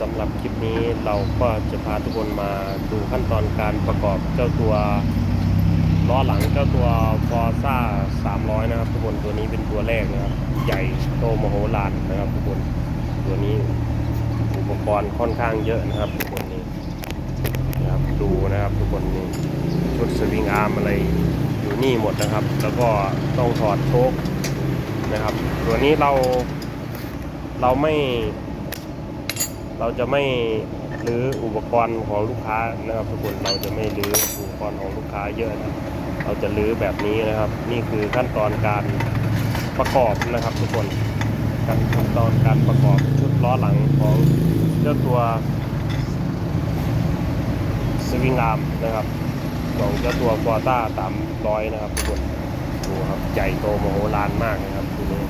สำหรับคลิปนี้เราก็จะพาทุกคนมาดูขั้นตอนการประกอบเจ้าตัวล้อหลังเจ้าตัว Forza 300 นะครับ ทุกคนตัวนี้เป็นตัวแรกนะครับ ใหญ่โตมโหฬารนะครับ ทุกคนตัวนี้อุปกรณ์ค่อนข้างเยอะนะครับ ทุกคนนี่นะครับดูนะครับ ทุกคนนี่ชุดสวิงอาร์มอะไรอยู่นี่หมดนะครับ แล้วก็ต้องถอดโชคนะครับ ตัวนี้เราเราไม่ เราจะไม่รื้ออุปกรณ์ของลูกค้านะครับทุกคนเราจะไม่รื้ออุปกรณ์ของลูกค้าเยอะนะเราจะรื้อแบบนี้นะครับ นี่คือขั้นตอนการประกอบนะครับ ทุกคนขั้นตอนการประกอบชุดล้อหลังของเจ้าตัวสวิงอาร์มนะครับของเจ้าตัวฟอต้าสามร้อยนะครับทุกคนดูครับใหญ่โตมโหฬารมากนะครับตัวนี้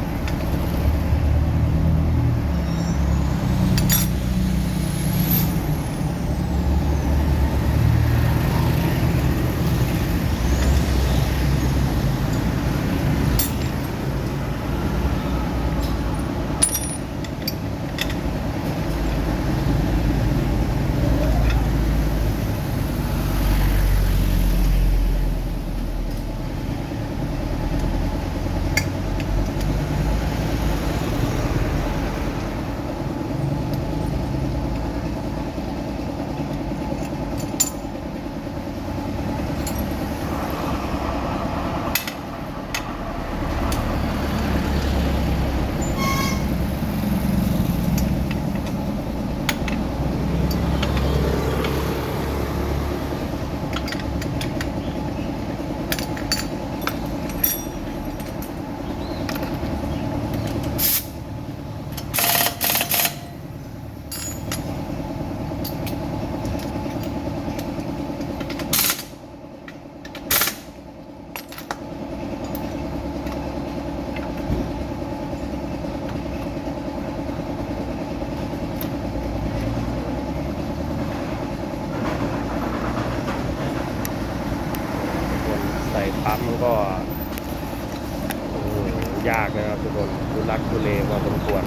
คนใส่ ปั๊มก็โอ้โหยากนะครับทุกคนทุลักทุเลพอสมควร